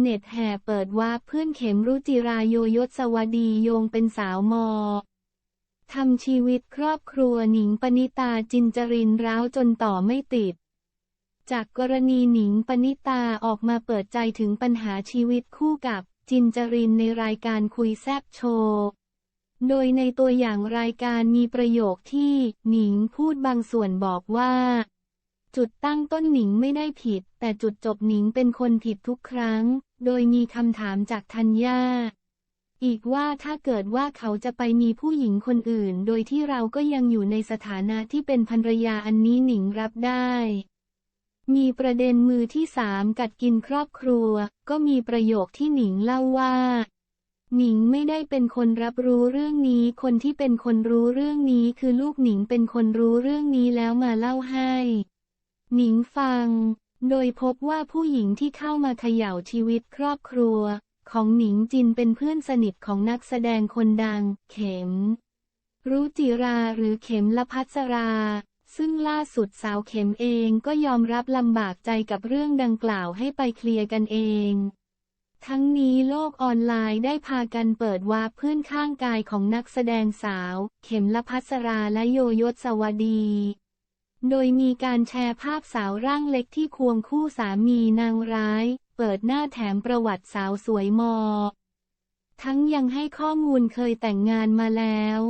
เน็ตแห่เปิดว่าเพื่อนเข็มรุจิราโยยศวดีโยงเป็นสาวมอทำชีวิตครอบครัวหนิงปณิตาจินจรินร้าวจนต่อไม่ติด จากกรณีหนิงปณิตาออกมาเปิดใจถึงปัญหาชีวิตคู่กับจินจรินในรายการคุยแซบโชว์โดยในตัวอย่างรายการมีประโยคที่หนิงพูดบางส่วนบอกว่า จุดตั้งต้นหนิงไม่ได้ผิด แต่จุดจบหนิงเป็นคนผิดทุกครั้ง โดยมีคำถามจากธัญญาอีกว่าถ้าเกิดว่าเขาจะไปมีผู้หญิงคนอื่น โดยที่เราก็ยังอยู่ในสถานะที่เป็นภรรยาอันนี้หนิงรับได้ มีประเด็นมือที่สามกัดกินครอบครัว ก็มีประโยคที่หนิงเล่าว่า หนิงไม่ได้เป็นคนรับรู้เรื่องนี้ คนที่เป็นคนรู้เรื่องนี้คือลูกหนิงเป็นคนรู้เรื่องนี้แล้วมาเล่าให้ หนิงฟัง โดยพบว่าผู้หญิงที่เข้ามาเขย่าชีวิตครอบครัว ของหนิงจินเป็นเพื่อนสนิทของนักแสดงคนดัง เข็มรู้จิราหรือเข็มละพัสรา ซึ่งล่าสุดสาวเข็มเองก็ยอมรับลำบากใจกับเรื่องดังกล่าวให้ไปเคลียร์กันเอง ทั้งนี้โลกออนไลน์ได้พากันเปิดวาเพื่อนข้างกายของนักแสดงสาว เข็มละพัสราและโยยศสวดี โดยมีการแชร์ภาพสาวร่างเล็กที่ควงคู่สามีนางร้าย เปิดหน้าแถมประวัติสาวสวยมอ ทั้งยังให้ข้อมูลเคยแต่งงานมาแล้ว